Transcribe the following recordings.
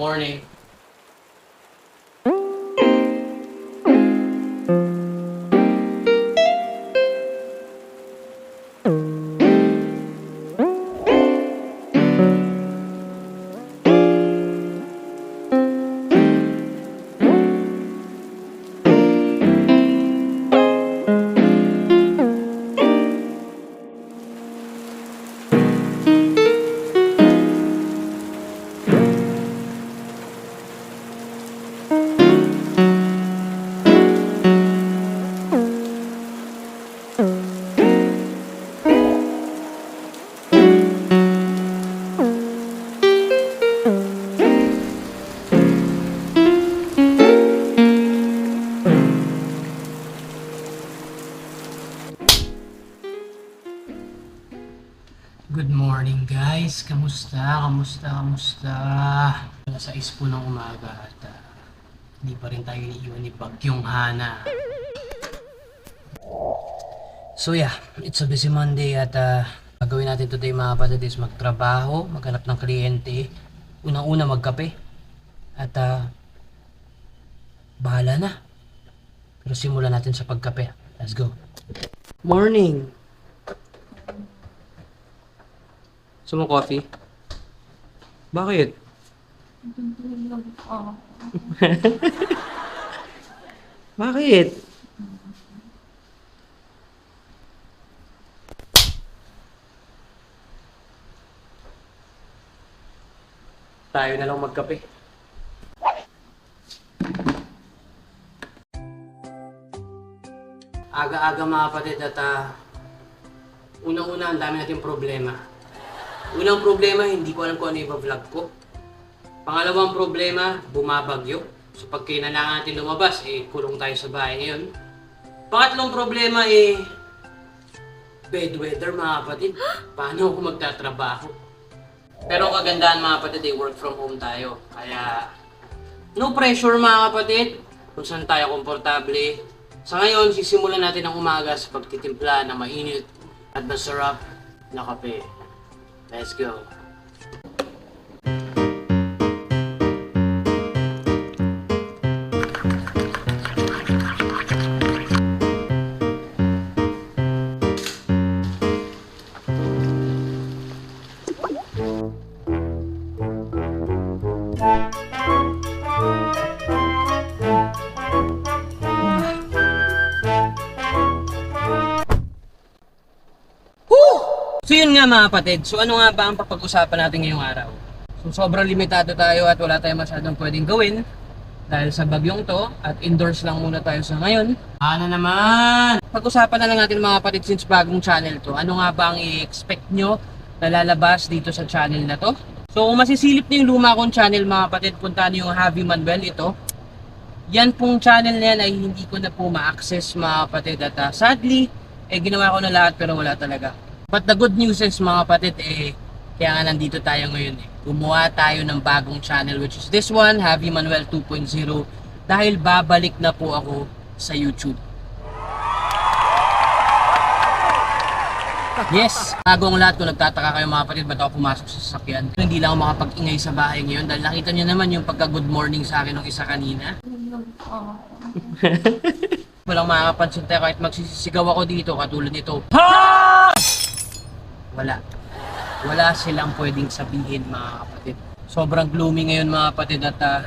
Morning. Good morning guys. Kamusta? Kamusta? Kamusta? Alas 6 po ng umaga at ah, hindi pa rin tayo iniiwan ni Bagyong Hana. So yeah, it's a busy Monday at uh, gagawin natin today mga kapatid is magtrabaho, maghanap ng kliyente, unang-una magkape at ah, bahala na. Pero simulan natin sa pagkape. Let's go. Morning! Gusto mo coffee? Bakit? Bakit? Tayo na lang magkape. Aga-aga mga kapatid at ah, unang-una ang dami nating problema. Unang problema, hindi ko alam kung ano yung vlog ko. Pangalawang problema, bumabagyo. So pag kailangan natin lumabas, eh kulong tayo sa bahay ngayon. Pangatlong problema eh, bad weather mga kapatid. Paano ako magtatrabaho? Pero kagandahan mga kapatid eh, work from home tayo. Kaya, no pressure mga kapatid. Kung saan tayo komportable. Sa ngayon, sisimulan natin ang umaga sa pagtitimpla ng mainit at masarap na kape. Let's go. Nga mga kapatid, so ano nga ba ang papag-usapan natin ngayong araw? So sobrang limitado tayo at wala tayong masyadong pwedeng gawin dahil sa bagyong to at indoors lang muna tayo sa ngayon. Ano naman? Pag-usapan na lang natin mga kapatid since bagong channel to, ano nga ba ang i-expect nyo na lalabas dito sa channel na to? So kung masisilip niyo yung luma kong channel mga kapatid, punta niyo yung Javi Manuel ito. Yan pong channel na yan ay hindi ko na po ma-access mga kapatid at ah, sadly, eh ginawa ko na lahat pero wala talaga. But the good news is mga kapatid, eh, kaya nga nandito tayo ngayon eh. Gumawa tayo ng bagong channel which is this one, Javi Manuel 2.0 dahil babalik na po ako sa YouTube. Yes, bago ang lahat kung nagtataka kayo mga kapatid, ba't ako pumasok sa sasakyan? Hindi lang ako makapag-ingay sa bahay ngayon dahil nakita nyo naman yung pagka-good morning sa akin ng isa kanina. Walang makakapansin tayo kahit magsisigaw ako dito katulad nito. Ha! Wala. Wala silang pwedeng sabihin mga kapatid. Sobrang gloomy ngayon mga kapatid at uh,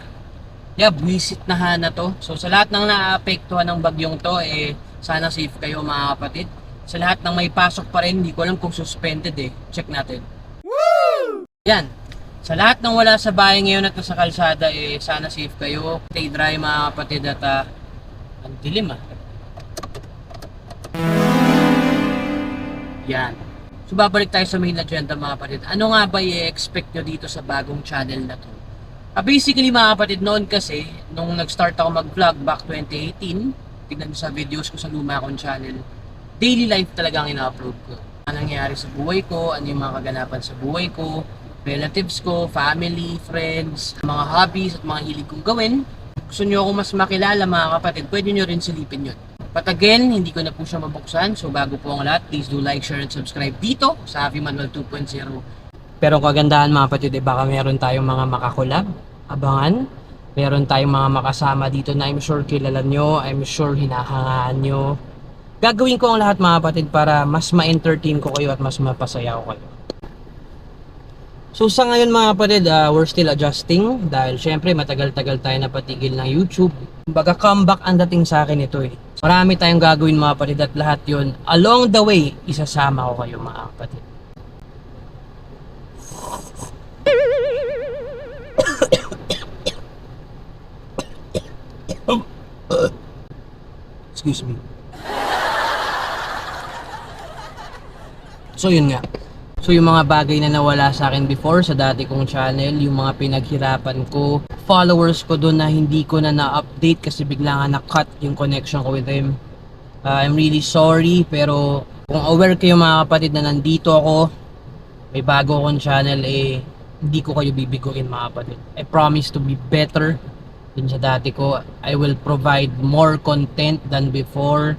yeah, visit na hana to. So sa lahat ng naapektuhan ng bagyong to, eh, sana safe kayo mga kapatid. Sa lahat ng may pasok pa rin, hindi ko alam kung suspended eh. Check natin. Yan. Sa lahat ng wala sa bahay ngayon at nasa kalsada, eh, sana safe kayo. Stay dry mga kapatid at ah, ang dilim ah. Yan. So babalik tayo sa main agenda mga kapatid. Ano nga ba i-expect nyo dito sa bagong channel na to? Ah, basically mga kapatid, noon kasi, nung nag-start ako mag-vlog back 2018, tignan sa videos ko sa luma kong channel, daily life talaga ang ina-upload ko. Ano nangyayari sa buhay ko, ano yung mga kaganapan sa buhay ko, relatives ko, family, friends, mga hobbies at mga hilig kong gawin. Gusto nyo ako mas makilala mga kapatid, pwede nyo rin silipin yun. But again, hindi ko na po siya mabuksan. So bago po ang lahat, please do like, share, and subscribe dito sa Happy Manuel 2.0. Pero kagandahan mga kapatid, eh, baka meron tayong mga makakolab abangan. Meron tayong mga makasama dito na I'm sure kilala nyo, I'm sure hinahangaan nyo. Gagawin ko ang lahat mga kapatid para mas ma-entertain ko kayo at mas mapasaya ko kayo. So sa ngayon mga kapatid, ah, we're still adjusting dahil syempre matagal-tagal tayo napatigil ng YouTube. Baga comeback ang dating sa akin ito eh. Marami tayong gagawin mga kapatid at lahat yon along the way, isasama ko kayo mga kapatid. Excuse me. So yun nga. So yung mga bagay na nawala sa akin before sa dati kong channel, yung mga pinaghirapan ko, followers ko doon na hindi ko na na-update kasi bigla nga na-cut yung connection ko with them. Uh, I'm really sorry pero kung aware kayo mga kapatid na nandito ako, may bago akong channel eh, hindi ko kayo bibiguin mga kapatid. I promise to be better din sa dati ko. I will provide more content than before,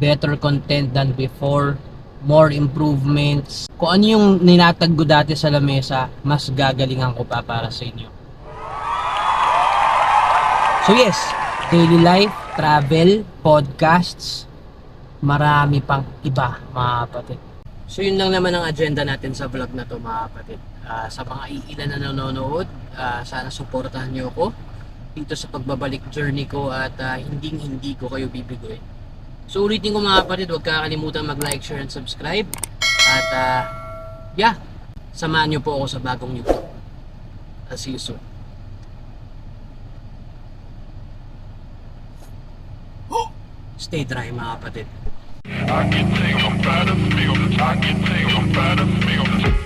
better content than before, more improvements. Kung ano yung ninatag ko dati sa lamesa, mas gagalingan ko pa para sa inyo. So yes, daily life, travel, podcasts, marami pang iba mga kapatid. So yun lang naman ang agenda natin sa vlog na to mga kapatid. Ah, sa mga iilan na nanonood, ah, sana suportahan niyo ako dito sa pagbabalik journey ko at ah, hinding hindi ko kayo bibiguin. So ulitin ko mga kapatid, huwag kakalimutan mag-like, share, and subscribe. At ah, yeah, samahan niyo po ako sa bagong YouTube. I'll see you soon. Stay dry mga kapatid. I can take to feel 'em. I can take to feel 'em.